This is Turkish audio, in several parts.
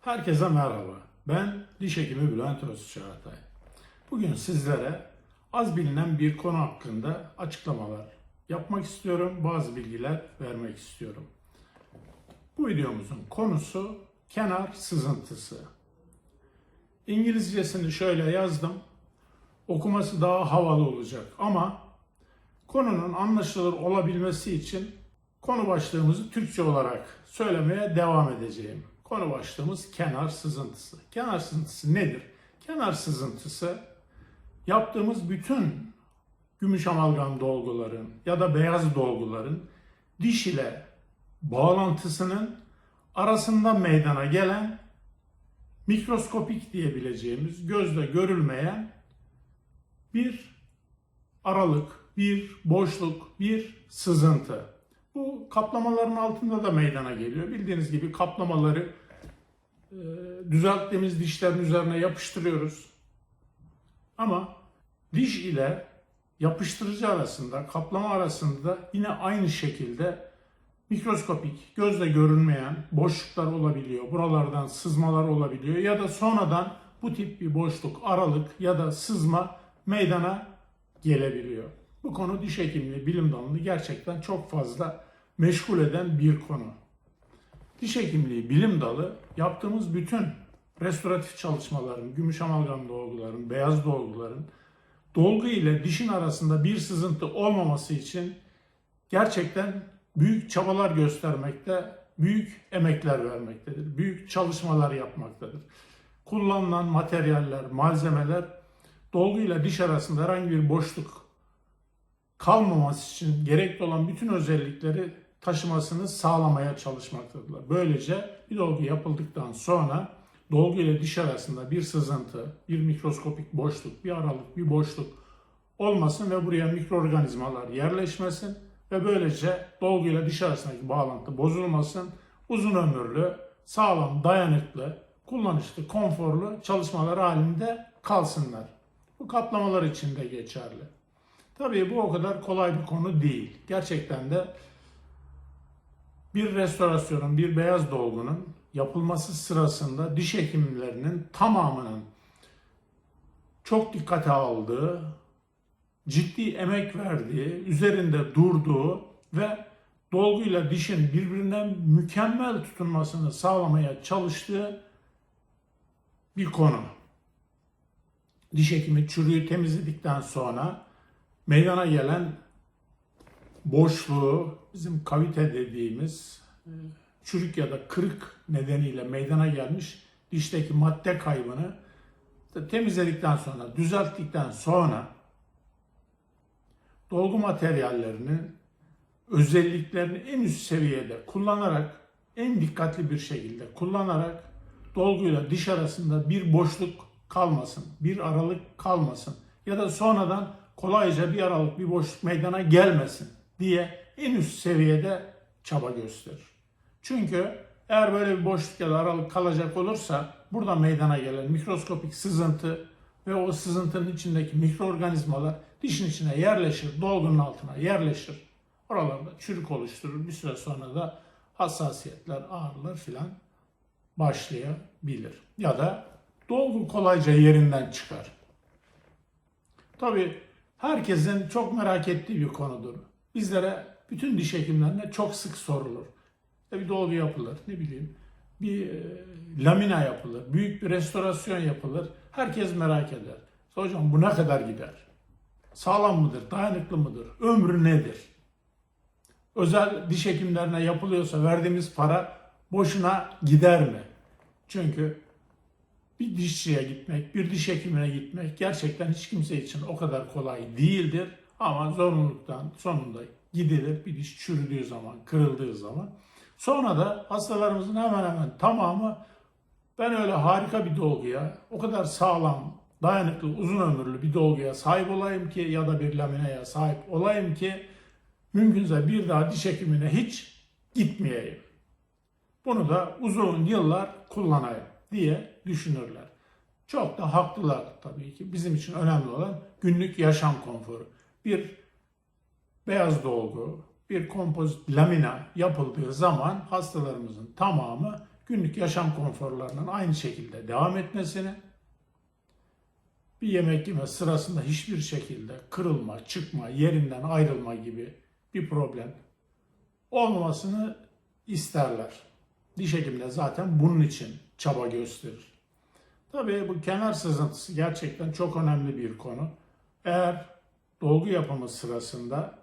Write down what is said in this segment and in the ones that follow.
Herkese merhaba. Ben diş hekimi Bülent Özçağatay. Bugün sizlere az bilinen bir konu hakkında açıklamalar yapmak istiyorum. Bazı bilgiler vermek istiyorum. Bu videomuzun konusu kenar sızıntısı. İngilizcesini şöyle yazdım. Okuması daha havalı olacak ama konunun anlaşılır olabilmesi için konu başlığımızı Türkçe olarak söylemeye devam edeceğim. Konu başlığımız kenar sızıntısı. Kenar sızıntısı nedir? Kenar sızıntısı yaptığımız bütün gümüş amalgam dolguların ya da beyaz dolguların diş ile bağlantısının arasında meydana gelen mikroskopik diyebileceğimiz gözle görülmeyen bir aralık, bir boşluk, bir sızıntı. Bu kaplamaların altında da meydana geliyor. Bildiğiniz gibi kaplamaları düzelttiğimiz dişlerin üzerine yapıştırıyoruz. Ama diş ile yapıştırıcı arasında, kaplama arasında yine aynı şekilde mikroskopik, gözle görünmeyen boşluklar olabiliyor. Buralardan sızmalar olabiliyor ya da sonradan bu tip bir boşluk, aralık ya da sızma meydana gelebiliyor. Bu konu diş hekimliği bilim dalını gerçekten çok fazla meşgul eden bir konu. Diş hekimliği bilim dalı yaptığımız bütün restoratif çalışmaların, gümüş amalgam dolguların, beyaz dolguların dolgu ile dişin arasında bir sızıntı olmaması için gerçekten büyük çabalar göstermekte, büyük emekler vermektedir. Büyük çalışmalar yapmaktadır. Kullanılan materyaller, malzemeler dolgu ile diş arasında herhangi bir boşluk kalmaması için gerekli olan bütün özellikleri taşımasını sağlamaya çalışmaktadırlar. Böylece bir dolgu yapıldıktan sonra dolgu ile diş arasında bir sızıntı, bir mikroskopik boşluk, bir aralık, bir boşluk olmasın ve buraya mikroorganizmalar yerleşmesin ve böylece dolgu ile diş arasındaki bağlantı bozulmasın. Uzun ömürlü, sağlam, dayanıklı, kullanışlı, konforlu çalışmalar halinde kalsınlar. Bu kaplamalar için de geçerli. Tabii bu o kadar kolay bir konu değil. Gerçekten de bir restorasyonun, bir beyaz dolgunun yapılması sırasında diş hekimlerinin tamamının çok dikkate aldığı, ciddi emek verdiği, üzerinde durduğu ve dolguyla dişin birbirinden mükemmel tutunmasını sağlamaya çalıştığı bir konu. Diş hekimi çürüğü temizledikten sonra meydana gelen boşluğu, bizim kavite dediğimiz e, çürük ya da kırık nedeniyle meydana gelmiş dişteki madde kaybını temizledikten sonra, düzelttikten sonra dolgu materyallerinin özelliklerini en üst seviyede kullanarak, en dikkatli bir şekilde kullanarak dolguyla diş arasında bir boşluk kalmasın, bir aralık kalmasın ya da sonradan kolayca bir aralık, bir boşluk meydana gelmesin diye en üst seviyede çaba gösterir. Çünkü eğer böyle bir boşluk ya da aralık kalacak olursa burada meydana gelen mikroskopik sızıntı ve o sızıntının içindeki mikroorganizmalar dişin içine yerleşir, dolgunun altına yerleşir. Oralarda çürük oluşturur. Bir süre sonra da hassasiyetler, ağrılar filan başlayabilir. Ya da dolgu kolayca yerinden çıkar. Tabii herkesin çok merak ettiği bir konudur. Bizlere bütün diş hekimlerine çok sık sorulur. İşte bir dolgu yapılır, ne bileyim, bir e, lamina yapılır, büyük bir restorasyon yapılır. Herkes merak eder. Hocam bu ne kadar gider? Sağlam mıdır, dayanıklı mıdır, ömrü nedir? Özel diş hekimlerine yapılıyorsa verdiğimiz para boşuna gider mi? Çünkü bir dişçiye gitmek, bir diş hekimine gitmek gerçekten hiç kimse için o kadar kolay değildir. Ama zorunluluktan sonunda gidilir bir diş çürüdüğü zaman, kırıldığı zaman. Sonra da hastalarımızın hemen hemen tamamı ben öyle harika bir dolguya, o kadar sağlam, dayanıklı, uzun ömürlü bir dolguya sahip olayım ki ya da bir lamineye sahip olayım ki mümkünse bir daha diş hekimine hiç gitmeyeyim. Bunu da uzun yıllar kullanayım diye düşünürler. Çok da haklılar tabii ki. Bizim için önemli olan günlük yaşam konforu. Bir beyaz dolgu, bir kompozit lamina yapıldığı zaman hastalarımızın tamamı günlük yaşam konforlarının aynı şekilde devam etmesini, bir yemek yeme sırasında hiçbir şekilde kırılma, çıkma, yerinden ayrılma gibi bir problem olmamasını isterler. Diş hekimi de zaten bunun için çaba gösterir. Tabii bu kenar sızıntısı gerçekten çok önemli bir konu. Eğer dolgu yapımı sırasında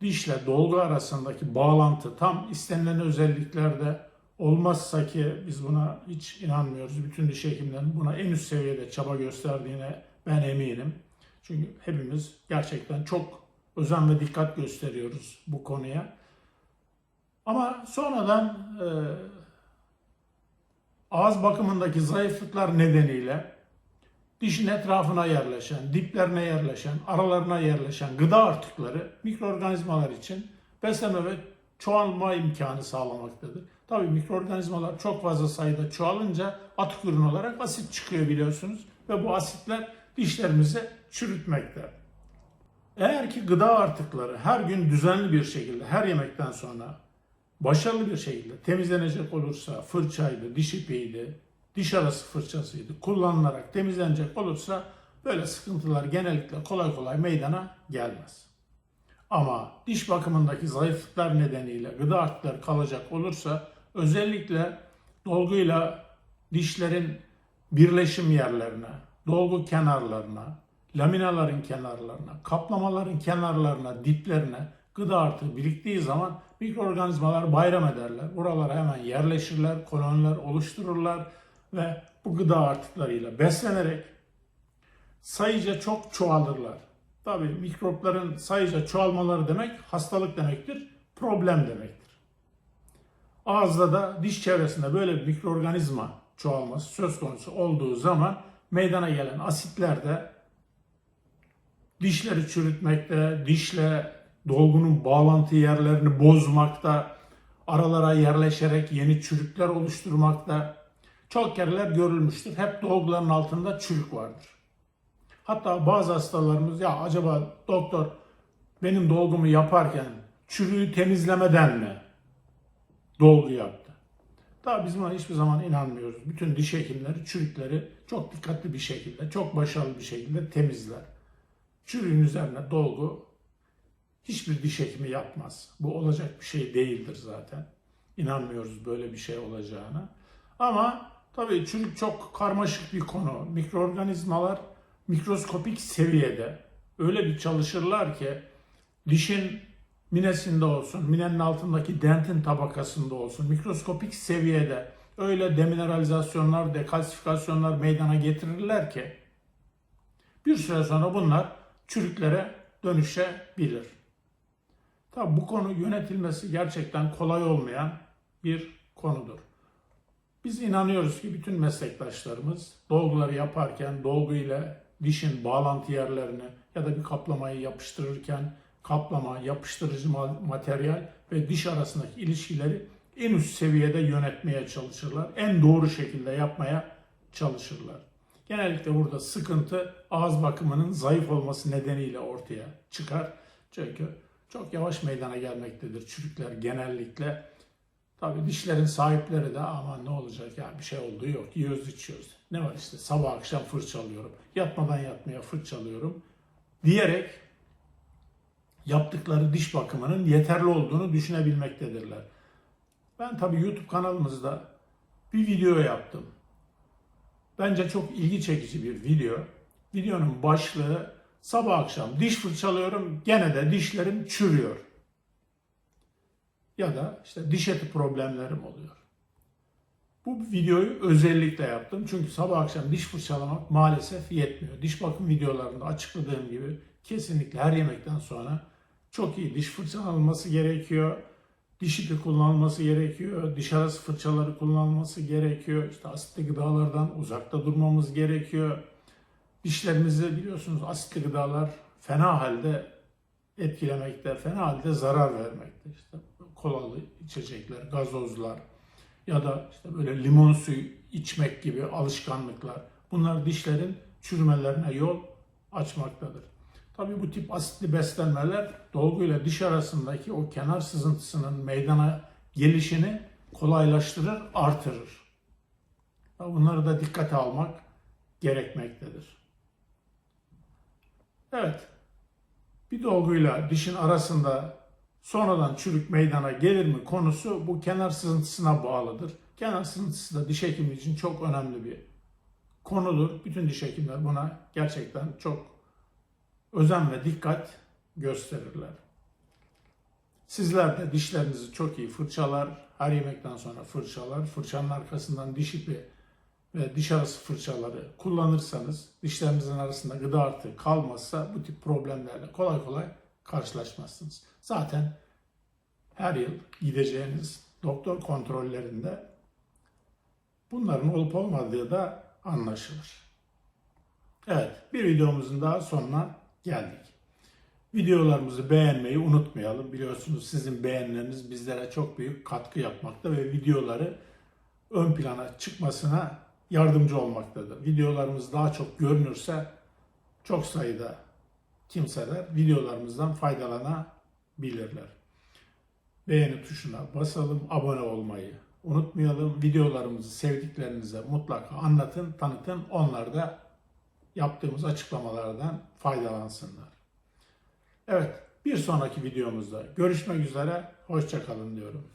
dişle dolgu arasındaki bağlantı tam istenilen özelliklerde olmazsa ki biz buna hiç inanmıyoruz. Bütün diş hekimlerinin buna en üst seviyede çaba gösterdiğine ben eminim. Çünkü hepimiz gerçekten çok özen ve dikkat gösteriyoruz bu konuya. Ama sonradan e, ağız bakımındaki zayıflıklar nedeniyle dişin etrafına yerleşen, diplerine yerleşen, aralarına yerleşen gıda artıkları mikroorganizmalar için besleme ve çoğalma imkanı sağlamaktadır. Tabii mikroorganizmalar çok fazla sayıda çoğalınca atık ürün olarak asit çıkıyor biliyorsunuz ve bu asitler dişlerimizi çürütmekte. Eğer ki gıda artıkları her gün düzenli bir şekilde her yemekten sonra başarılı bir şekilde temizlenecek olursa fırçaydı, diş ipiğiydi, diş arası fırçasıydı kullanılarak temizlenecek olursa böyle sıkıntılar genellikle kolay kolay meydana gelmez. Ama diş bakımındaki zayıflıklar nedeniyle gıda artıkları kalacak olursa özellikle dolguyla dişlerin birleşim yerlerine, dolgu kenarlarına, laminaların kenarlarına, kaplamaların kenarlarına, diplerine gıda artığı biriktiği zaman mikroorganizmalar bayram ederler. Buralara hemen yerleşirler, koloniler oluştururlar ve bu gıda artıklarıyla beslenerek sayıca çok çoğalırlar. Tabii mikropların sayıca çoğalmaları demek hastalık demektir, problem demektir. Ağızda da diş çevresinde böyle bir mikroorganizma çoğalması söz konusu olduğu zaman meydana gelen asitler de dişleri çürütmekte, dişle dolgunun bağlantı yerlerini bozmakta, aralara yerleşerek yeni çürükler oluşturmakta çok kereler görülmüştür. Hep dolguların altında çürük vardır. Hatta bazı hastalarımız ya acaba doktor benim dolgumu yaparken çürüğü temizlemeden mi dolgu yaptı? Tabii biz buna hiçbir zaman inanmıyoruz. Bütün diş hekimleri çürükleri çok dikkatli bir şekilde, çok başarılı bir şekilde temizler. Çürüğün üzerine dolgu hiçbir diş hekimi yapmaz. Bu olacak bir şey değildir zaten. İnanmıyoruz böyle bir şey olacağına. Ama tabii çürük çok karmaşık bir konu. Mikroorganizmalar mikroskopik seviyede öyle bir çalışırlar ki dişin minesinde olsun, minenin altındaki dentin tabakasında olsun, mikroskopik seviyede öyle demineralizasyonlar, dekalsifikasyonlar meydana getirirler ki bir süre sonra bunlar çürüklere dönüşebilir. Tabi bu konu yönetilmesi gerçekten kolay olmayan bir konudur. Biz inanıyoruz ki bütün meslektaşlarımız dolguları yaparken dolgu ile dişin bağlantı yerlerini ya da bir kaplamayı yapıştırırken kaplama, yapıştırıcı materyal ve diş arasındaki ilişkileri en üst seviyede yönetmeye çalışırlar. En doğru şekilde yapmaya çalışırlar. Genellikle burada sıkıntı ağız bakımının zayıf olması nedeniyle ortaya çıkar. Çünkü çok yavaş meydana gelmektedir çürükler genellikle. Tabii dişlerin sahipleri de aman ne olacak ya bir şey olduğu yok. Yiyoruz içiyoruz. Ne var işte sabah akşam fırçalıyorum. Yatmadan yatmaya fırçalıyorum. Diyerek yaptıkları diş bakımının yeterli olduğunu düşünebilmektedirler. Ben tabii YouTube kanalımızda bir video yaptım. Bence çok ilgi çekici bir video. Videonun başlığı sabah akşam diş fırçalıyorum gene de dişlerim çürüyor. Ya da işte diş eti problemlerim oluyor. Bu videoyu özellikle yaptım çünkü sabah akşam diş fırçalamak maalesef yetmiyor. Diş bakım videolarında açıkladığım gibi kesinlikle her yemekten sonra çok iyi diş fırçalanması gerekiyor. Diş ipi kullanılması gerekiyor. Diş arası fırçaları kullanılması gerekiyor. İşte asitli gıdalardan uzakta durmamız gerekiyor. Dişlerimizi biliyorsunuz asitli gıdalar fena halde etkilemekte, fena halde zarar vermekte. İşte kolalı içecekler, gazozlar ya da işte böyle limon suyu içmek gibi alışkanlıklar. Bunlar dişlerin çürümelerine yol açmaktadır. Tabii bu tip asitli beslenmeler dolguyla diş arasındaki o kenar sızıntısının meydana gelişini kolaylaştırır, artırır. Bunları da dikkate almak gerekmektedir. Evet, bir dolguyla dişin arasında sonradan çürük meydana gelir mi konusu bu kenar sızıntısına bağlıdır. Kenar sızıntısı da diş hekimi için çok önemli bir konudur. Bütün diş hekimler buna gerçekten çok özen ve dikkat gösterirler. Sizler de dişlerinizi çok iyi fırçalar, her yemekten sonra fırçalar, fırçanın arkasından diş ipi ve diş arası fırçaları kullanırsanız dişlerinizin arasında gıda artığı kalmazsa bu tip problemlerle kolay kolay karşılaşmazsınız. Zaten her yıl gideceğiniz doktor kontrollerinde bunların olup olmadığı da anlaşılır. Evet, bir videomuzun daha sonuna geldik. Videolarımızı beğenmeyi unutmayalım. Biliyorsunuz sizin beğenileriniz bizlere çok büyük katkı yapmakta ve videoları ön plana çıkmasına yardımcı olmaktadır. Videolarımız daha çok görünürse çok sayıda kimseler videolarımızdan faydalanabilirler. Beğeni tuşuna basalım, abone olmayı unutmayalım. Videolarımızı sevdiklerinize mutlaka anlatın, tanıtın. Onlar da yaptığımız açıklamalardan faydalansınlar. Evet, bir sonraki videomuzda görüşmek üzere. Hoşçakalın diyorum.